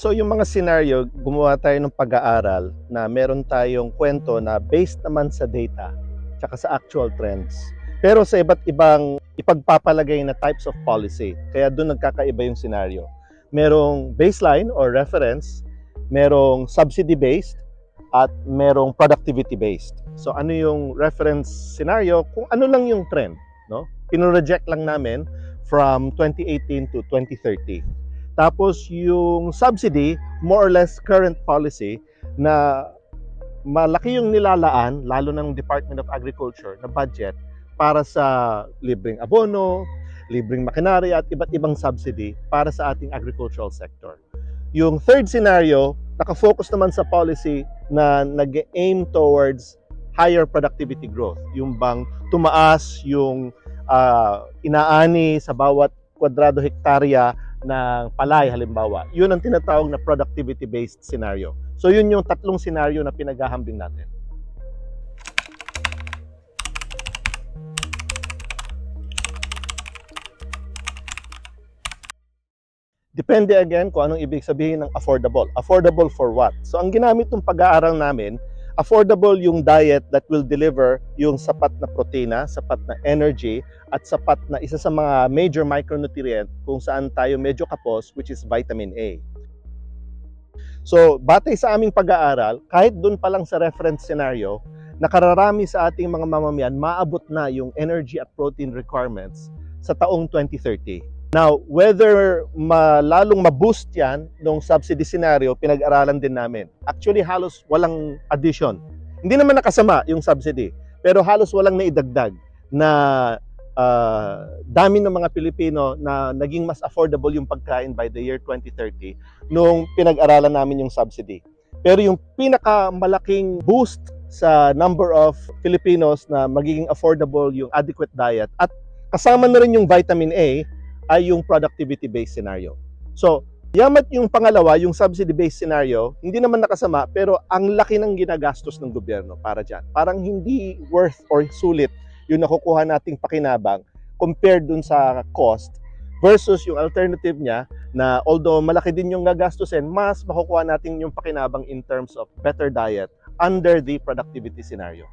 So yung mga scenario, gumawa tayo ng pag-aaral na meron tayong kwento na based naman sa data tsaka sa actual trends. Pero sa iba't ibang ipagpapalagay na types of policy. Kaya doon nagkakaiba yung scenario. Merong baseline or reference, merong subsidy-based, at merong productivity-based. So ano yung reference scenario? Kung ano lang yung trend. No? Pinroject lang namin from 2018 to 2030. Tapos yung subsidy, more or less current policy na malaki yung nilalaan, lalo ng Department of Agriculture na budget para sa libreng abono, libreng makinarya at iba't ibang subsidy para sa ating agricultural sector. Yung third scenario, nakafocus naman sa policy na nag-aim towards higher productivity growth. Yung bang tumaas yung ah, inaani sa bawat kwadrado hektarya ng palay halimbawa. Yun ang tinatawag na productivity-based scenario. So yun yung tatlong scenario na pinaghahambing natin. Depende again kung anong ibig sabihin ng affordable. Affordable for what? So ang ginamit ng pag-aaral namin, affordable yung diet that will deliver yung sapat na protina, sapat na energy, at sapat na isa sa mga major micronutrient kung saan tayo medyo kapos, which is vitamin A. So, batay sa aming pag-aaral, kahit doon pa lang sa reference scenario, nakararami sa ating mga mamamayan, maabot na yung energy at protein requirements sa taong 2030. Now, whether malalong ma-boost yan nung subsidy scenario, pinag-aralan din namin. Actually, halos walang addition. Hindi naman nakasama yung subsidy, pero halos walang naidagdag na ah, dami ng mga Pilipino na naging mas affordable yung pagkain by the year 2030 nung pinag-aralan namin yung subsidy. Pero yung pinakamalaking boost sa number of Filipinos na magiging affordable yung adequate diet at kasama na rin yung vitamin A ay yung productivity-based scenario. So, yamat yung pangalawa, yung subsidy-based scenario, hindi naman nakasama pero ang laki ng ginagastos ng gobyerno para dyan. Parang hindi worth or sulit yung nakukuha nating pakinabang compared dun sa cost versus yung alternative niya na although malaki din yung gagastusin, mas makukuha natin yung pakinabang in terms of better diet under the productivity scenario.